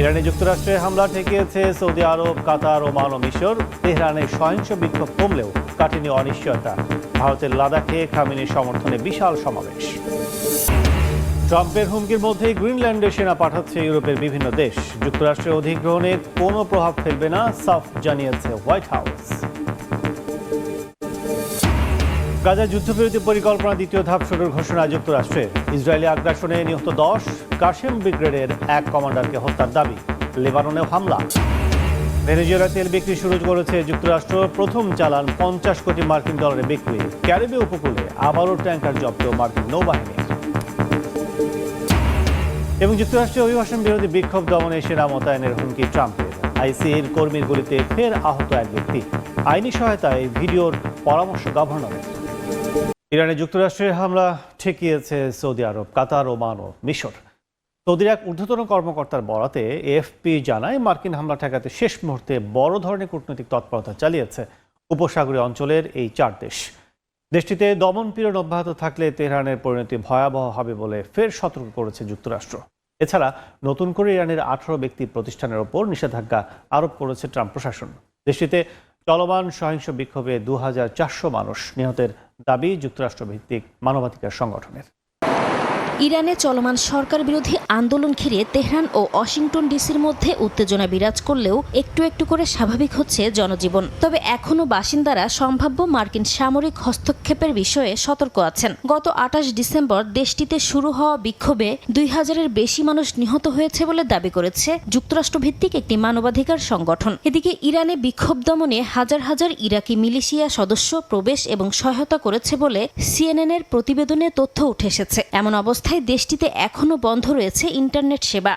ইরানে যুক্তরাষ্ট্রের হামলা ঠেকিয়েছে সৌদি আরব, কাতার ওমান ও মিশর। তেহরানে সহিংস বিক্ষোভ কমলেও কাটেনি অনিশ্চয়তা। ভারতের লাদাখে খামিনের সমর্থনে বিশাল সমাবেশ। ট্রাম্পের হুমকির মধ্যেই গ্রিনল্যান্ডে সেনা পাঠাচ্ছে ইউরোপের বিভিন্ন দেশ। যুক্তরাষ্ট্রের অধিগ্রহণে কোনো প্রভাব ফেলবে না, সাফ জানিয়েছে হোয়াইট হাউস। গাজা যুদ্ধবিরতি পরিকল্পনা দ্বিতীয় ধাপ শুরুর ঘোষণা যুক্তরাষ্ট্রের ইসরায়েলি আগ্রাসনে নিহত দশ কাশেম ব্রিগেডের এক কমান্ডারকে হত্যার দাবি লেবাননে হামলা। ভেনেজুয়েলা তেল বিক্রি শুরু করেছে যুক্তরাষ্ট্র, প্রথম চালান পঞ্চাশ কোটি মার্কিন ডলারে বিক্রি। ক্যারিবীয় উপকূলে আবারও ট্যাঙ্কার জব্দ মার্কিন নৌবাহিনী। এবং যুক্তরাষ্ট্রের অভিবাসন বিরোধী বিক্ষোভ দমনে সেনা মোতায়েনের হুমকি ট্রাম্পের। আইসিএর কর্মীর গুলিতে ফের আহত এক ব্যক্তি। আইনি সহায়তায় ভিডিওর পরামর্শ গভর্নরের। ইরানে যুক্তরাষ্ট্রের হামলা ঠেকিয়েছে সৌদি আরব, কাতার ও মিশর। সৌদির এক ঊর্ধ্বতন কর্মকর্তার বরাতে এএফপি জানায় মার্কিন হামলা ঠেকাতে শেষ মুহূর্তে বড় ধরনের কূটনৈতিক তৎপরতা চালিয়েছে উপসাগরীয় অঞ্চলের এই চার দেশ। দেশটিতে দমন পীড়ন অব্যাহত থাকলে তেহরানের পরিণতি ভয়াবহ হবে বলে ফের সতর্ক করেছে যুক্তরাষ্ট্র। এছাড়া নতুন করে ইরানের আঠারো ব্যক্তি প্রতিষ্ঠানের ওপর নিষেধাজ্ঞা আরোপ করেছে ট্রাম্প প্রশাসন। দেশটিতে চলমান সহিংস বিক্ষোভে দু হাজার চারশো মানুষ নিহতের দাবি যুক্তরাষ্ট্রভিত্তিক মানবাধিকার সংগঠনের। ইরানে চলমান সরকার বিরোধী আন্দোলন ঘিরে তেহরান ও ওয়াশিংটন ডিসির মধ্যে উত্তেজনা বিরাজ করলেও একটু একটু করে স্বাভাবিক হচ্ছে জনজীবন। তবে এখনও বাসিন্দারা সম্ভাব্য মার্কিন সামরিক হস্তক্ষেপের বিষয়ে সতর্ক আছেন। গত আঠাশ ডিসেম্বর দেশটিতে শুরু হওয়া বিক্ষোভে দুই হাজারের বেশি মানুষ নিহত হয়েছে বলে দাবি করেছে যুক্তরাষ্ট্রভিত্তিক একটি মানবাধিকার সংগঠন। এদিকে ইরানে বিক্ষোভ দমনে হাজার হাজার ইরাকি মিলিশিয়া সদস্য প্রবেশ এবং সহায়তা করেছে বলে সিএনএনের প্রতিবেদনে তথ্য উঠে এসেছে। এমন অবস্থায় দেশটিতে এখনও বন্ধ রয়েছে ইন্টারনেট সেবা।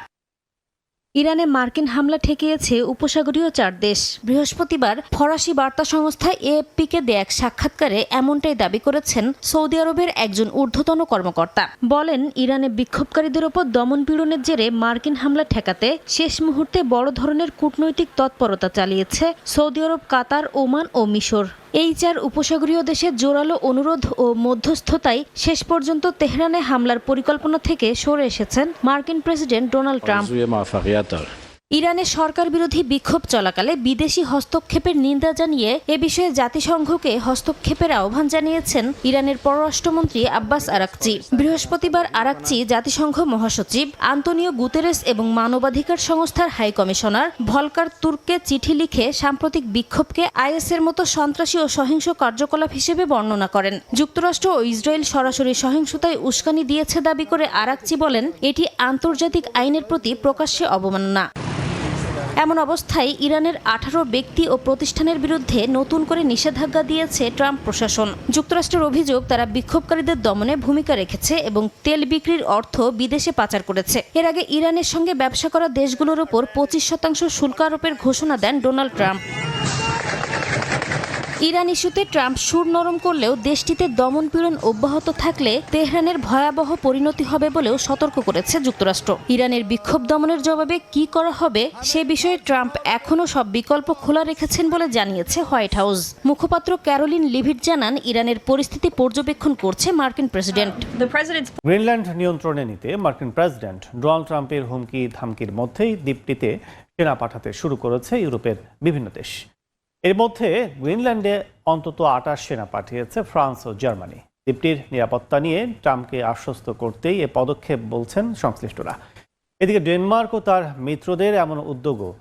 ইরানে মার্কিন হামলা ঠেকিয়েছে উপসাগরীয় চার দেশ। বৃহস্পতিবার ফরাসি বার্তা সংস্থা এএফপিকে দেয়া এক সাক্ষাৎকারে এমনটাই দাবি করেছেন সৌদি আরবের একজন ঊর্ধ্বতন কর্মকর্তা। বলেন, ইরানে বিক্ষোভকারীদের ওপর দমন পীড়নের জেরে মার্কিন হামলা ঠেকাতে শেষ মুহূর্তে বড় ধরনের কূটনৈতিক তৎপরতা চালিয়েছে সৌদি আরব, কাতার, ওমান ও মিশর। এই চার উপসাগরীয় দেশের জোরালো অনুরোধ ও মধ্যস্থতায় শেষ পর্যন্ত তেহরানে হামলার পরিকল্পনা থেকে সরে এসেছেন মার্কিন প্রেসিডেন্ট ডোনাল্ড ট্রাম্প। ইরানে সরকার বিরোধী বিক্ষোভ চলাকালে বিদেশি হস্তক্ষেপের নিন্দা জানিয়ে এ বিষয়ে জাতিসংঘকে হস্তক্ষেপের আহ্বান জানিয়েছেন ইরানের পররাষ্ট্রমন্ত্রী আব্বাস আরাকচি। বৃহস্পতিবার আরাকচি জাতিসংঘ মহাসচিব আন্তনিও গুতেরেস এবং মানবাধিকার সংস্থার হাই কমিশনার ভলকার তুর্ককে চিঠি লিখে সাম্প্রতিক বিক্ষোভকে আইএসের মতো সন্ত্রাসী ও সহিংস কার্যকলাপ হিসেবে বর্ণনা করেন। যুক্তরাষ্ট্র ও ইসরায়েল সরাসরি সহিংসতায় উস্কানি দিয়েছে দাবি করে আরাকচি বলেন, এটি আন্তর্জাতিক আইনের প্রতি প্রকাশ্যে অবমাননা। এমন অবস্থায় ইরানের আঠারো ব্যক্তি ও প্রতিষ্ঠানের বিরুদ্ধে নতুন করে নিষেধাজ্ঞা দিয়েছে ট্রাম্প প্রশাসন। যুক্তরাষ্ট্রের অভিযোগ, তারা বিক্ষোভকারীদের দমনে ভূমিকা রেখেছে এবং তেল বিক্রির অর্থ বিদেশে পাচার করেছে। এর আগে ইরানের সঙ্গে ব্যবসা করা দেশগুলোর ওপর পঁচিশ শতাংশ শুল্ক আরোপের ঘোষণা দেন ডোনাল্ড ট্রাম্প। ইরান ইস্যুতে ট্রাম্প সুর নরম করলেও দেশটিতে দমনপীড়ন অব্যাহত থাকলে তেহরানের ভয়াবহ পরিণতি হবে বলেও সতর্ক করেছে যুক্তরাষ্ট্র। ইরানের বিক্ষোভ দমনের জবাবে কি করা হবে সে বিষয়ে ট্রাম্প এখনও সব বিকল্প খোলা রেখেছেন বলে জানিয়েছে হোয়াইট হাউস। মুখপাত্র ক্যারোলিন লিভিট জানান ইরানের পরিস্থিতি পর্যবেক্ষণ করছে মার্কিন প্রেসিডেন্ট। গ্রিনল্যান্ড নিয়ন্ত্রণে নিতে মার্কিন প্রেসিডেন্ট ডোনাল্ড ট্রাম্পের হুমকি ধামকির মধ্যেই দ্বীপটিতে সেনা পাঠাতে শুরু করেছে ইউরোপের বিভিন্ন দেশ। এর মধ্যে গ্রিনল্যান্ডে অন্তত আটাশ সেনা পাঠিয়েছে ফ্রান্স ও জার্মানি। দ্বীপটির নিরাপত্তা নিয়ে ট্রাম্পকে আশ্বস্ত করতেই এ পদক্ষেপ বলছেন সংশ্লিষ্টরা। এদিকে ডেনমার্ক ও তার মিত্রদের এমন উদ্যোগও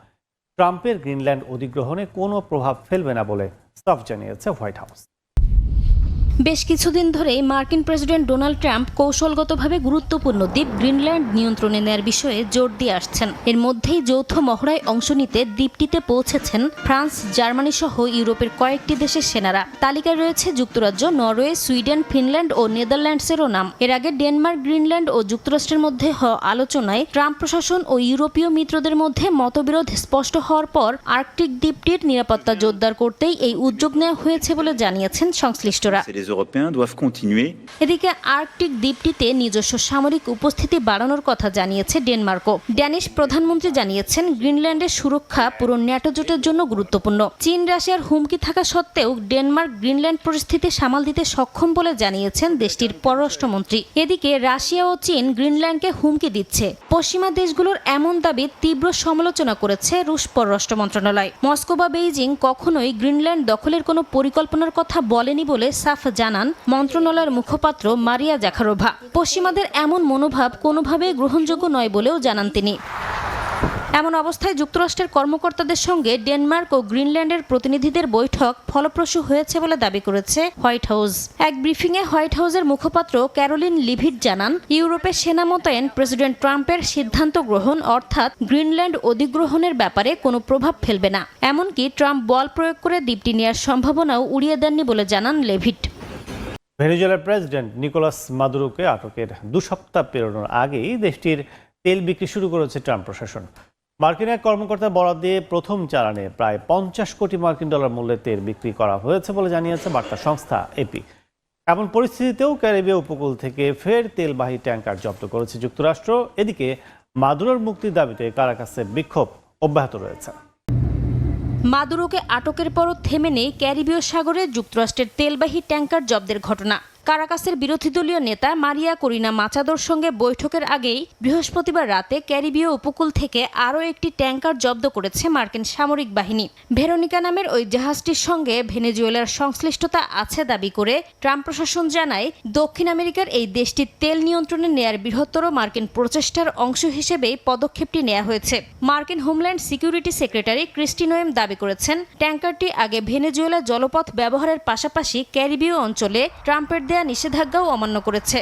ট্রাম্পের গ্রিনল্যান্ড অধিগ্রহণে কোনো প্রভাব ফেলবে না বলে স্টাফ জানিয়েছে হোয়াইট হাউস। বেশ কিছুদিন ধরেই মার্কিন প্রেসিডেন্ট ডোনাল্ড ট্রাম্প কৌশলগতভাবে গুরুত্বপূর্ণ দ্বীপ গ্রিনল্যান্ড নিয়ন্ত্রণে নেয়ার বিষয়ে জোর দিয়ে আসছেন। এর মধ্যেই যৌথ মহড়ায় অংশ নিতে দ্বীপটিতে পৌঁছেছেন ফ্রান্স, জার্মানি সহ ইউরোপের কয়েকটি দেশের সেনারা। তালিকায় রয়েছে যুক্তরাজ্য, নরওয়ে, সুইডেন, ফিনল্যান্ড ও নেদারল্যান্ডসেরও নাম। এর আগে ডেনমার্ক, গ্রিনল্যান্ড ও যুক্তরাষ্ট্রের মধ্যে হওয়া আলোচনায় ট্রাম্প প্রশাসন ও ইউরোপীয় মিত্রদের মধ্যে মতবিরোধ স্পষ্ট হওয়ার পর আর্কটিক দ্বীপটির নিরাপত্তা জোরদার করতেই এই উদ্যোগ নেওয়া হয়েছে বলে জানিয়েছেন সংশ্লিষ্টরা। এদিকে আর্কটিক দ্বীপটিতে নিজস্ব সামরিক উপস্থিতি বাড়ানোর কথা জানিয়েছে ডেনমার্কও। ড্যানিশ প্রধানমন্ত্রী জানিয়েছেন, গ্রিনল্যান্ডের সুরক্ষা পুরো ন্যাটো জোটের জন্য গুরুত্বপূর্ণ। চীন, রাশিয়ার হুমকি থাকা সত্ত্বেও ডেনমার্ক গ্রিনল্যান্ড পরিস্থিতি সামাল দিতে সক্ষম বলে জানিয়েছেন দেশটির পররাষ্ট্রমন্ত্রী। এদিকে রাশিয়া ও চীন গ্রিনল্যান্ডকে হুমকি দিচ্ছে। পশ্চিমা দেশগুলোর এমন দাবি তীব্র সমালোচনা করেছে রুশ পররাষ্ট্র মন্ত্রণালয়। মস্কো বা বেইজিং কখনোই গ্রিনল্যান্ড দখলের কোনো পরিকল্পনার কথা বলেনি বলে সাফ জানান মন্ত্রণালয়ের মুখপাত্র মারিয়া জাখারোভা। পশ্চিমাদের এমন মনোভাব কোনোভাবেই গ্রহণযোগ্য নয় বলেও জানান তিনি। এমন অবস্থায় যুক্তরাষ্ট্রের কর্মকর্তাদের সঙ্গে ডেনমার্ক ও গ্রিনল্যান্ডের প্রতিনিধিদের বৈঠক ফলপ্রসূ হয়েছে বলে দাবি করেছে হোয়াইট হাউস। এক ব্রিফিংয়ে হোয়াইট হাউসের মুখপাত্র ক্যারোলিন লিভিট জানান, ইউরোপের সেনা মোতায়েন প্রেসিডেন্ট ট্রাম্পের সিদ্ধান্ত গ্রহণ অর্থাৎ গ্রিনল্যান্ড অধিগ্রহণের ব্যাপারে কোনো প্রভাব ফেলবে না। এমনকি ট্রাম্প বল প্রয়োগ করে দ্বীপটি নেওয়ার সম্ভাবনাও উড়িয়ে দেননি বলে জানান লেভিট। ভেনেজুয়েলার প্রেসিডেন্ট নিকোলাস মাদুরোকে আটকের দু সপ্তাহ পেরোনোর আগেই দেশটির তেল বিক্রি শুরু করেছে ট্রাম্প প্রশাসন। মার্কিন এক কর্মকর্তা বরাদ দিয়ে প্রথম চালানে প্রায় পঞ্চাশ কোটি মার্কিন ডলার মূল্যের তেল বিক্রি করা হয়েছে বলে জানিয়েছে বার্তা সংস্থা এপি। এমন পরিস্থিতিতেও ক্যারিবীয় উপকূল থেকে ফের তেলবাহী ট্যাঙ্কার জব্দ করেছে যুক্তরাষ্ট্র। এদিকে মাদুরোর মুক্তির দাবিতে কারাকাসে বিক্ষোভ অব্যাহত রয়েছে। মাদুরোকে আটকের পরও থেমে নেই ক্যারিবীয় সাগরে যুক্তরাষ্ট্রের তেলবাহী ট্যাঙ্কার জব্দের ঘটনা। কারাকাসের বিরোধী দলীয় নেতা মারিয়া করিনা মাচাদোর সঙ্গে বৈঠকের আগেই বৃহস্পতিবার রাতে ক্যারিবীয় উপকূল থেকে আরও একটি ট্যাঙ্কার জব্দ করেছে মার্কিন সামরিক বাহিনী। ভেরোনিকা নামের ওই জাহাজটির সঙ্গে ভেনেজুয়েলার সংশ্লিষ্টতা আছে দাবি করে ট্রাম্প প্রশাসন জানায়, দক্ষিণ আমেরিকার এই দেশটির তেল নিয়ন্ত্রণে নেয়ার বৃহত্তর মার্কিন প্রচেষ্টার অংশ হিসেবেই পদক্ষেপটি নেওয়া হয়েছে। মার্কিন হোমল্যান্ড সিকিউরিটি সেক্রেটারি ক্রিস্টিনোয়েম দাবি করেছেন, ট্যাঙ্কারটি আগে ভেনেজুয়েলা জলপথ ব্যবহারের পাশাপাশি ক্যারিবীয় অঞ্চলে ট্রাম্পের দেয়া নিষেধাজ্ঞাও অমান্য করেছে।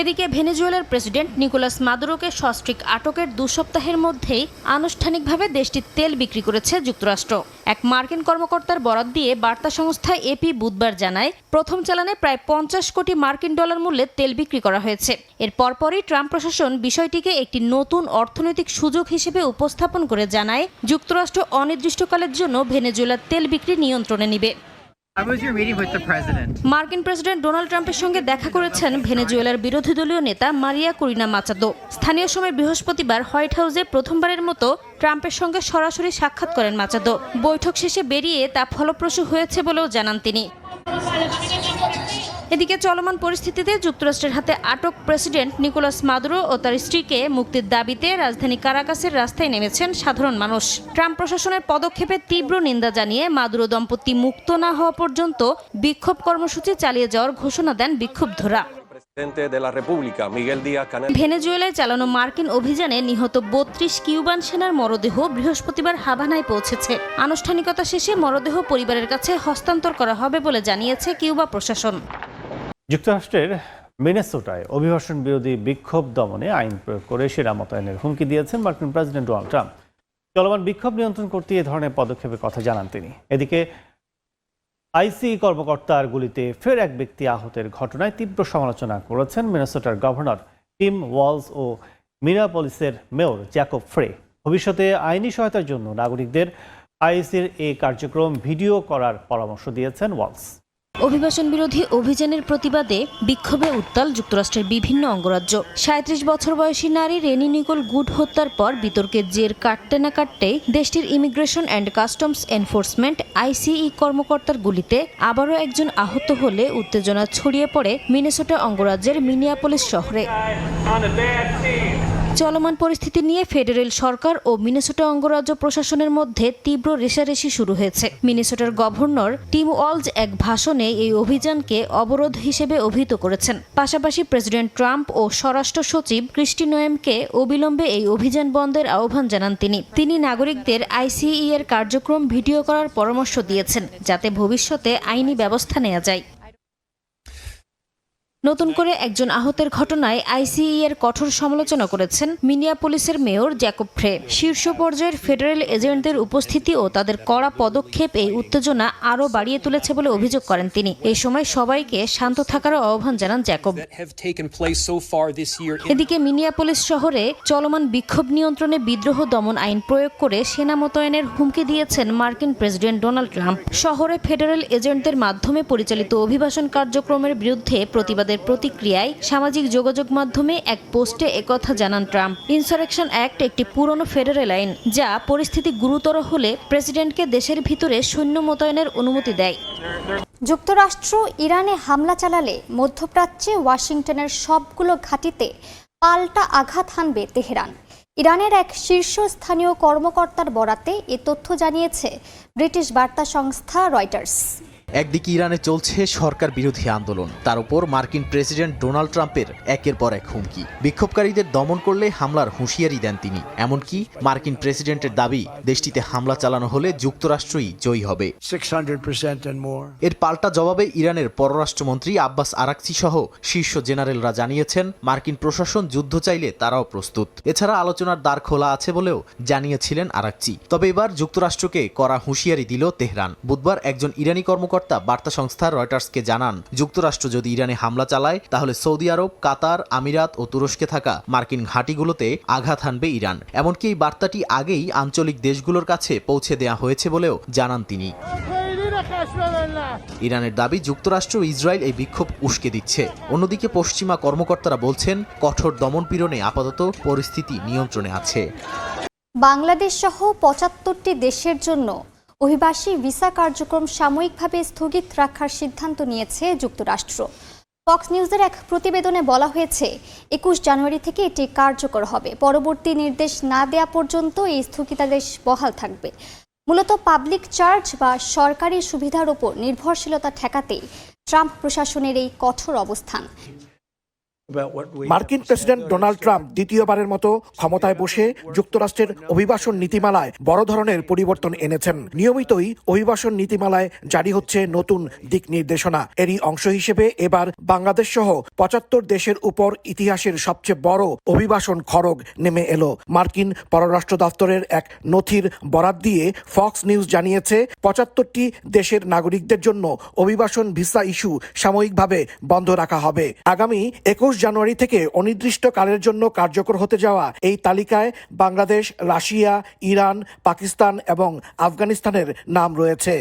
এদিকে ভেনেজুয়েলার প্রেসিডেন্ট নিকোলাস মাদুরোকে সস্ত্রিক আটকের দু সপ্তাহের মধ্যেই আনুষ্ঠানিকভাবে দেশটির তেল বিক্রি করেছে যুক্তরাষ্ট্র। এক মার্কিন কর্মকর্তার বরাত দিয়ে বার্তা সংস্থা এপি বুধবার জানায়, প্রথম চালানে প্রায় পঞ্চাশ কোটি মার্কিন ডলার মূল্যে তেল বিক্রি করা হয়েছে। এর পরপরই ট্রাম্প প্রশাসন বিষয়টিকে একটি নতুন অর্থনৈতিক সুযোগ হিসেবে উপস্থাপন করে জানায়, যুক্তরাষ্ট্র অনির্দিষ্টকালের জন্য ভেনেজুয়েলার তেল বিক্রি নিয়ন্ত্রণে নিবে। মার্কিন প্রেসিডেন্ট ডোনাল্ড ট্রাম্পের সঙ্গে দেখা করেছেন ভেনেজুয়েলার বিরোধী দলীয় নেতা মারিয়া করিনা মাচাদো। স্থানীয় সময় বৃহস্পতিবার হোয়াইট হাউসে প্রথমবারের মতো ট্রাম্পের সঙ্গে সরাসরি সাক্ষাৎ করেন মাচাদো। বৈঠক শেষে বেরিয়ে তা ফলপ্রসূ হয়েছে বলেও জানান তিনি। এদিকে চলমান পরিস্থিতিতে যুক্তরাষ্ট্রের হাতে আটক প্রেসিডেন্ট নিকোলাস মাদুরো ও তার স্ত্রীকে মুক্তির দাবিতে রাজধানী কারাকাসের রাস্তায় নেমেছেন সাধারণ মানুষ। ট্রাম্প প্রশাসনের পদক্ষেপে তীব্র নিন্দা জানিয়ে মাদুরো দম্পতি মুক্ত না হওয়া পর্যন্ত বিক্ষোভ কর্মসূচি চালিয়ে যাওয়ার ঘোষণা দেন বিক্ষুব্ধরা. ভেনেজুয়েলায় চালানো মার্কিন অভিযানে নিহত বত্রিশ কিউবান সেনার মরদেহ বৃহস্পতিবার হাভানায় পৌঁছেছে। আনুষ্ঠানিকতা শেষে মরদেহ পরিবারের কাছে হস্তান্তর করা হবে বলে জানিয়েছে কিউবা প্রশাসন। যুক্তরাষ্ট্রের মিনেসোটায় অভিবাসন বিরোধী বিক্ষোভ দমনে আইন প্রয়োগ করে সেরা মোতায়েনের হুমকি দিয়েছেন মার্কিন প্রেসিডেন্ট ডোনাল্ড ট্রাম্প। চলমান বিক্ষোভ নিয়ন্ত্রণ করতে এ ধরনের পদক্ষেপের কথা জানান তিনি। এদিকে, আইসি কর্মকর্তার গুলিতে ফের এক ব্যক্তি আহতের ঘটনায় তীব্র সমালোচনা করেছেন মিনেসোটার গভর্নর টিম ওয়ালস ও মিরাপলিসের মেয়র জ্যাকব ফ্রে। ভবিষ্যতে আইনি সহায়তার জন্য নাগরিকদের আইসির এই কার্যক্রম ভিডিও করার পরামর্শ দিয়েছেন ওয়ালস। অভিবাসন বিরোধী অভিযানের প্রতিবাদে বিক্ষোভে উত্তাল যুক্তরাষ্ট্রের বিভিন্ন অঙ্গরাজ্য। সাঁত্রিশ বছর বয়সী নারী রেনি নিকোল গুড হত্যার পর বিতর্কের জের কাটতে না কাটতেই দেশটির immigration and customs enforcement ICE কর্মকর্তার গুলিতে আবারও একজন আহত হলে উত্তেজনা ছড়িয়ে পড়ে মিনেসোটা অঙ্গরাজ্যের মিনিয়াপলিস শহরে। চলমান পরিস্থিতি নিয়ে ফেডারেল সরকার ও মিনেসোটা অঙ্গরাজ্য প্রশাসনের মধ্যে তীব্র রেশারেশি শুরু হয়েছে। মিনেসোটার গভর্নর টিম ওয়ালজ এক ভাষণে এই অভিযানকে অবরোধ হিসেবে অভিহিত করেছেন। পাশাপাশি প্রেসিডেন্ট ট্রাম্প ও স্বরাষ্ট্র সচিব ক্রিস্টি নোয়েমকে অবিলম্বে এই অভিযান বন্ধের আহ্বান জানান তিনি। তিনি নাগরিকদের আইসিই এর কার্যক্রম ভিডিও করার পরামর্শ দিয়েছেন, যাতে ভবিষ্যতে আইনি ব্যবস্থা নেওয়া যায়। নতুন করে একজন আহতের ঘটনায় আইসিই এর কঠোর সমালোচনা করেছেন মিনিয়াপোলিসের মেয়র জ্যাকব ফ্রে। শীর্ষ পর্যায়ের ফেডারেল এজেন্টদের উপস্থিতি ও তাদের কড়া পদক্ষেপ এই উত্তেজনা আরও বাড়িয়ে তুলেছে বলে অভিযোগ করেন তিনি। এই সময় সবাইকে শান্ত থাকার আহ্বান জানান জ্যাকব. এদিকে মিনিয়াপোলিস শহরে চলমান বিক্ষোভ নিয়ন্ত্রণে বিদ্রোহ দমন আইন প্রয়োগ করে সেনা মোতায়েনের হুমকি দিয়েছেন মার্কিন প্রেসিডেন্ট ডোনাল্ড ট্রাম্প। শহরে ফেডারেল এজেন্টদের মাধ্যমে পরিচালিত অভিবাসন কার্যক্রমের বিরুদ্ধে প্রতিবাদের প্রতিক্রিয়ায় সামাজিক যোগাযোগ মাধ্যমে এক পোস্টে একথা জানান ট্রাম্প। ইনসারেকশন অ্যাক্ট একটি পুরনো ফেডারেল আইন, যা পরিস্থিতি গুরুতর হলে প্রেসিডেন্টকে দেশের ভিতরে সৈন্য মোতায়েনের অনুমতি দেয়। যুক্তরাষ্ট্র ইরানে হামলা চালালে মধ্যপ্রাচ্যে ওয়াশিংটনের সবগুলো ঘাঁটিতে পাল্টা আঘাত হানবে তেহরান। ইরানের এক শীর্ষস্থানীয় কর্মকর্তার বরাতে এ তথ্য জানিয়েছে ব্রিটিশ বার্তা সংস্থা রয়টার্স। একদিকে ইরানে চলছে সরকার বিরোধী আন্দোলন। তার উপর মার্কিন প্রেসিডেন্ট ডোনাল্ড ট্রাম্পের একের পর এক হুমকি। বিক্ষোভকারীদের দমন করলে হামলার হুঁশিয়ারি দেন তিনি। এমনকি মার্কিন প্রেসিডেন্টের দাবি দেশটিতে হামলা চালানো হলে যুক্তরাষ্ট্রই জয়ী হবে। 600% and more. এর পাল্টা জবাবে ইরানের পররাষ্ট্রমন্ত্রী আব্বাস আরাকচি সহ শীর্ষ জেনারেলরা জানিয়েছেন মার্কিন প্রশাসন যুদ্ধ চাইলে তারাও প্রস্তুত। এছাড়া আলোচনার দ্বার খোলা আছে বলেও জানিয়েছিলেন আরাকচি তবে এবার যুক্তরাষ্ট্রকে করা হুঁশিয়ারি দিল তেহরান। বুধবার একজন ইরানি কর্মকর্তা বার্তা সংস্থা রয়টার্সকে জানান, যুক্তরাষ্ট্র যদি ইরানে হামলা চালায়, তাহলে সৌদি আরব, কাতার, আমিরাত ও তুরস্কে থাকা মার্কিন ঘাঁটিগুলোতে আঘাত হানবে ইরান। এমনকি এই বার্তাটি আগেই আঞ্চলিক দেশগুলোর কাছে পৌঁছে দেওয়া হয়েছে বলেও জানান তিনি। ইরানের দাবি যুক্তরাষ্ট্র ইসরায়েল এই বিক্ষোভ উস্কে দিচ্ছে। অন্যদিকে পশ্চিমা কর্মকর্তারা বলছেন, কঠোর দমনপীড়নে আপাতত পরিস্থিতি নিয়ন্ত্রণে আছে। বাংলাদেশ সহ পঁচাত্তরটি দেশের জন্য অভিবাসী ভিসা কার্যক্রম সাময়িকভাবে স্থগিত রাখার সিদ্ধান্ত নিয়েছে যুক্তরাষ্ট্র। ফক্স নিউজের এক প্রতিবেদনে বলা হয়েছে, একুশ জানুয়ারি থেকে এটি কার্যকর হবে। পরবর্তী নির্দেশ না দেয়া পর্যন্ত এই স্থগিতাদেশ বহাল থাকবে। মূলত পাবলিক চার্জ বা সরকারি সুবিধার ওপর নির্ভরশীলতা ঠেকাতেই ট্রাম্প প্রশাসনের এই কঠোর অবস্থান। মার্কিন প্রেসিডেন্ট ডোনাল্ড ট্রাম্প দ্বিতীয়বারের মতো ক্ষমতায় বসে যুক্তরাষ্ট্রের অভিবাসন নীতিমালায় বড় ধরনের পরিবর্তন এনেছেন। নিয়মিতই অভিবাসন নীতিমালায় জারি হচ্ছে নতুন দিক নির্দেশনা। এরই অংশ হিসেবে এবার বাংলাদেশ সহ পঁচাত্তর দেশের উপর ইতিহাসের সবচেয়ে বড় অভিবাসন খড়গ নেমে এলো। মার্কিন পররাষ্ট্র দপ্তরের এক নথির বরাত দিয়ে ফক্স নিউজ জানিয়েছে পঁচাত্তরটি দেশের নাগরিকদের জন্য অভিবাসন ভিসা ইস্যু সাময়িকভাবে বন্ধ রাখা হবে। আগামী একুশ জানুয়ারি থেকে অনির্দিষ্টকালের জন্য কার্যকর হতে যাওয়া এই তালিকায় বাংলাদেশ, রাশিয়া, ইরান, পাকিস্তান এবং আফগানিস্তানের নাম রয়েছে।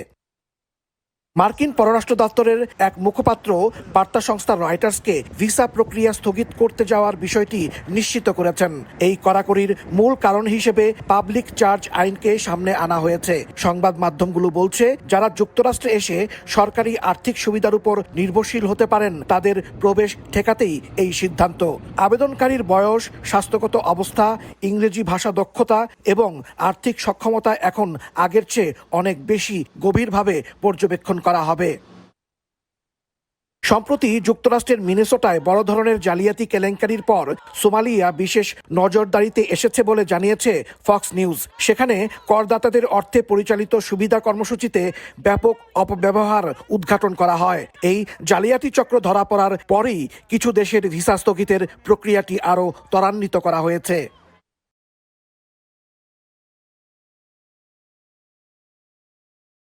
মার্কিন পররাষ্ট্র দপ্তরের এক মুখপাত্র বার্তা সংস্থা রয়টার্সকে ভিসা প্রক্রিয়া স্থগিত করতে যাওয়ার বিষয়টি নিশ্চিত করেছেন। এই কড়াকড়ির মূল কারণ হিসেবে পাবলিক চার্জ আইনকে সামনে আনা হয়েছে। সংবাদ মাধ্যমগুলো বলছে, যারা যুক্তরাষ্ট্রে এসে সরকারি আর্থিক সুবিধার উপর নির্ভরশীল হতে পারেন, তাদের প্রবেশ ঠেকাতেই এই সিদ্ধান্ত। আবেদনকারীর বয়স, স্বাস্থ্যগত অবস্থা, ইংরেজি ভাষা দক্ষতা এবং আর্থিক সক্ষমতা এখন আগের চেয়ে অনেক বেশি গভীরভাবে পর্যবেক্ষণ করা হবে। সম্প্রতি যুক্তরাষ্ট্রের মিনেসোটায় বড় ধরনের জালিয়াতি কেলেঙ্কারির পর সোমালিয়া বিশেষ নজরদারিতে এসেছে বলে জানিয়েছে ফক্স নিউজ। সেখানে করদাতাদের অর্থে পরিচালিত সুবিধা কর্মসূচিতে ব্যাপক অপব্যবহার উদ্ঘাটন করা হয়। এই জালিয়াতি চক্র ধরা পড়ার পরেই কিছু দেশের ভিসা স্থগিতের প্রক্রিয়াটি আরও ত্বরান্বিত করা হয়েছে।